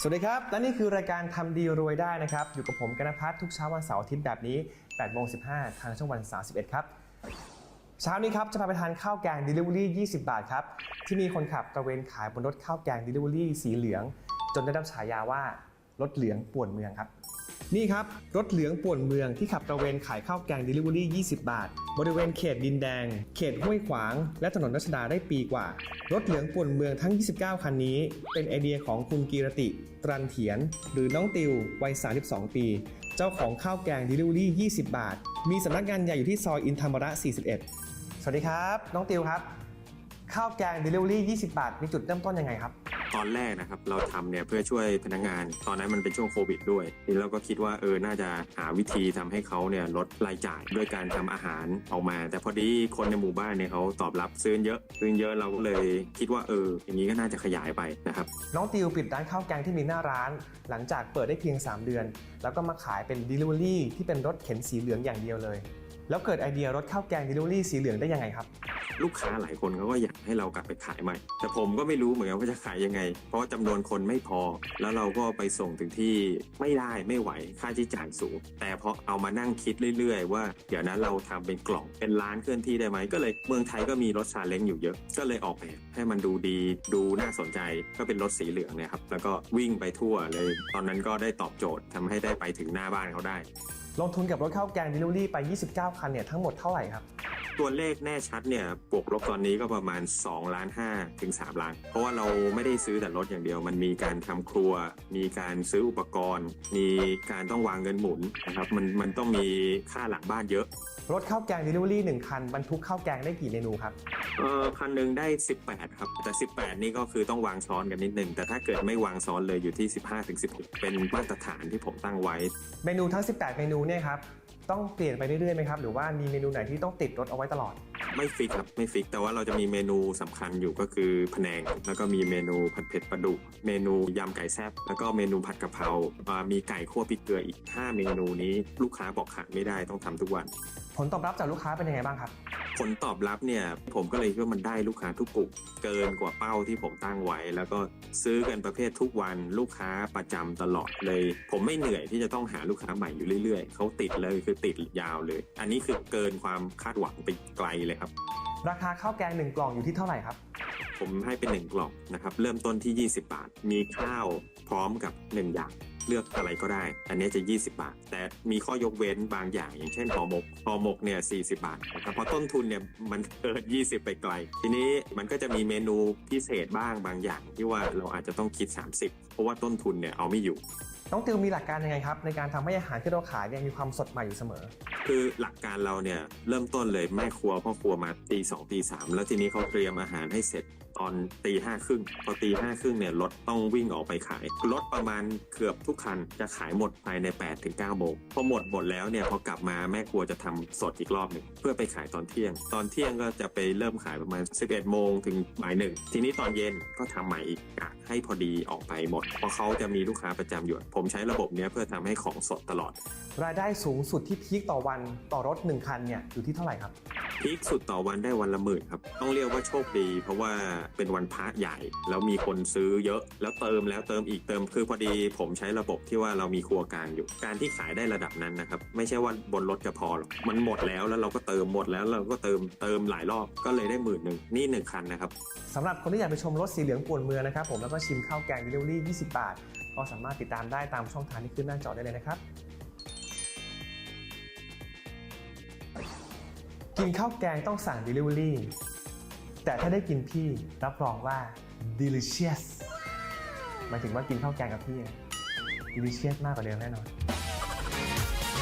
สวัสดีครับ และนี่คือรายการทำดีรวยได้นะครับ อยู่กับผมกนพัฒน์ทุกเช้าวันเสาร์อาทิตย์แบบนี้8โมง15 ทางช่องวัน 31 ครับ เช้านี้ครับ จะพาไปทานข้าวแกง Delivery 20 บาทครับ ที่มีคนขับตระเวนขายบนรถข้าวแกง Delivery สีเหลือง จนได้รับฉายาว่ารถเหลืองป่วนเมืองครับ นี่ครับ รถเหลืองป่วนเมืองที่ขับตระเวนขายข้าวแกง Delivery 20 บาท บริเวณเขตดินแดง เขตห้วยขวาง และถนนรัชดาได้ปีกว่า รถเหลืองป่วนเมืองทั้ง 29 คันนี้ เป็นไอเดียของคุณกีรติ ตรันเถียน หรือน้องติว วัย 32 ปี เจ้าของข้าวแกง Delivery 20 บาท มีสำนักงานใหญ่อยู่ที่ซอยอินธรรมระ 41 สวัสดีครับ น้องติวครับ ข้าวแกง Delivery 20 บาท มีจุดเริ่มต้นยังไงครับ ตอนแรกนะครับเราทำเนี่ยเพื่อช่วยพนักงาน ตอนนั้นมันเป็นช่วงโควิดด้วยทีนี้เราก็คิดว่าเออน่าจะหาวิธีทำให้เขาเนี่ยลดรายจ่ายด้วยการทำอาหารออกมา แต่พอดีคนในหมู่บ้านเนี่ยเขาตอบรับซื้อเยอะซื้อเยอะเราก็เลยคิดว่าเอออย่างนี้ก็น่าจะขยายไปนะครับ น้องติวปิดร้านข้าวแกงที่มีหน้าร้าน หลังจากเปิดได้เพียง 3 เดือน แล้วก็มาขายเป็น Delivery ที่เป็นรถเข็นสีเหลืองอย่างเดียวเลย แล้วเกิดไอเดียรถข้าวแกง Delivery สีเหลืองได้ยังไงครับ ลูกค้าหลายคนเขาก็อยากให้เรากลับไปขายใหม่ แต่ผมก็ไม่รู้เหมือนกันว่าจะขายยังไง เพราะว่าจำนวนคนไม่พอ แล้วเราก็ไปส่งถึงที่ไม่ได้ไม่ไหวค่าใช้จ่ายสูง แต่พอเอามานั่งคิดเรื่อยๆ ว่าเดี๋ยวนั้นเราทำเป็นกล่องเป็นร้านเคลื่อนที่ได้ไหมก็เลยเมืองไทยก็มีรถซาเล้งอยู่เยอะ ก็เลยออกแบบให้มันดูดีดูน่าสนใจก็เป็นรถสีเหลืองเนี่ยครับแล้วก็วิ่งไปทั่วเลย ตอนนั้นก็ได้ตอบโจทย์ทำให้ได้ไปถึงหน้าบ้านเขาได้ ลงทุนกับรถข้าวแกง Delivery ไป 29 คันเนี่ยทั้งหมดเท่าไหร่ครับ ตัวเลขแน่ชัดเนี่ยบวกลบตอนนี้ก็ประมาณ2ล้าน5ถึง3ล้าน เพราะว่าเราไม่ได้ซื้อแต่รถอย่างเดียว มันมีการทำครัว มีการซื้ออุปกรณ์ มีการต้องวางเงินหมุนนะครับมันมันต้องมีค่าหลังบ้านเยอะรถข้าวแกง Delivery 1 คันบรรทุกข้าวแกงได้กี่เมนูครับ เออคันหนึ่งได้ 18 ครับ แต่ 18 นี่ก็คือต้องวางซ้อนกันนิดนึงแต่ถ้าเกิดไม่วางซ้อนเลยอยู่ที่ 15ถึง16 เป็นมาตรฐานที่ผมตั้งไว้ เมนูทั้ง 18 เมนูเนี่ยครับ ต้องเปลี่ยนไปเรื่อยๆไหมครับ หรือว่ามีเมนูไหนที่ต้องติดรถเอาไว้ตลอด ไม่ฟิกครับไม่ฟิก แต่ว่าเราจะมีเมนูสำคัญอยู่ก็คือพะแนง แล้วก็มีเมนูผัดเผ็ดปลาดุกเมนูยำไก่แซ่บแล้วก็เมนูผัดกะเพราอ่ามีไก่คั่วพริกเกลืออีก 5 เมนูนี้ลูกค้าบอกขาดไม่ได้ต้องทำทุกวัน ผลตอบรับจากลูกค้าเป็นยังไงบ้างครับ ผลตอบรับเนี่ยผมก็เลยคิดว่ามันได้ลูกค้าทุกกลุ่มเกินกว่าเป้าที่ผมตั้งไว้ แล้วก็ซื้อกันประเภททุกวันลูกค้าประจำตลอดเลย ผมไม่เหนื่อยที่จะต้องหาลูกค้าใหม่อยู่เรื่อยๆเขาติดเลยคือติดยาวเลย อันนี้คือเกินความคาดหวังไปไกลเลยครับ ราคาข้าวแกง 1 กล่องอยู่ที่เท่าไหร่ครับ ผมให้เป็นหนึ่งกล่องนะครับเริ่มต้นที่ 20 บาท มีข้าวพร้อมกับหนึ่งอย่างเลือกอะไรก็ได้ อันนี้จะ 20 บาท แต่มีข้อยกเว้นบางอย่าง อย่างเช่นห่อหมกห่อหมกเนี่ย40 บาทนะครับเพราะต้นทุนเนี่ยมันเกิน 20 ไปไกล ทีนี้มันก็จะมีเมนูพิเศษบ้างบางอย่าง ที่ว่าเราอาจจะต้องคิด 30 เพราะว่าต้นทุนเนี่ยเอาไม่อยู่ น้องติวมีหลักการยังไงครับ ในการทำให้อาหารที่เราขายเนี่ยมีความสดใหม่อยู่เสมอ คือหลักการเราเนี่ยเริ่มต้นเลยแม่ครัวพ่อครัวมาตีสองตีสามแล้วทีนี้เขาเตรียมอาหารให้เสร็จตอนตีห้าครึ่งพอตีห้าครึ่งเนี่ยรถต้องวิ่งออกไปขายรถประมาณเกือบทุกคันจะขายหมดภายใน8ปดถึงเก้าโมงพอหมดหมดแล้วเนี่ยพอกลับมาแม่ครัวจะทำสดอีกรอบหนึ่งเพื่อไปขายตอนเที่ยง ตอนเที่ยงก็จะไปเริ่มขายประมาณ 11โมงถึงบ่ายหนึ่งทีนี้ตอนเย็นก็ทำใหม่อีกกะให้พอดีออกไปหมดเพราะเขาจะมีลูกค้าประจำอยู่ผมใช้ระบบเนี้ยเพื่อทำให้ของสดตลอด รายได้สูงสุดที่พีคต่อวันต่อรถ 1 คันเนี่ยอยู่ที่เท่าไหร่ครับ พีคสุดต่อวันได้วันละหมื่นครับ ต้องเรียกว่าโชคดี เพราะว่าเป็นวันพระใหญ่ แล้วมีคนซื้อเยอะ แล้วเติมแล้วเติมอีกเติม คือพอดีผมใช้ระบบที่ว่าเรามีครัวกลางอยู่ การที่ขายได้ระดับนั้นนะครับ ไม่ใช่ว่าบนรถจะพอหรอก มันหมดแล้วแล้วเราก็เติมหมดแล้วเราก็เติมเติมหลายรอบ ก็เลยได้หมื่นหนึ่งนี่หนึ่งคันนะครับสำหรับคนที่อยากไปชมรถสีเหลืองป่วนเมืองนะครับผมแล้วก็ชิมข้าวแกง Delivery 20 บาท ก็สามารถติดตามได้ตามช่องทางที่ขึ้นหน้าจอได้เลยนะครับ กินข้าวแกงต้องสั่ง Delivery แต่ถ้าได้กินพี่รับรองว่า delicious หมายถึงว่ากินข้าวแกงกับพี่ delicious มากกว่าเดิมแน่นอน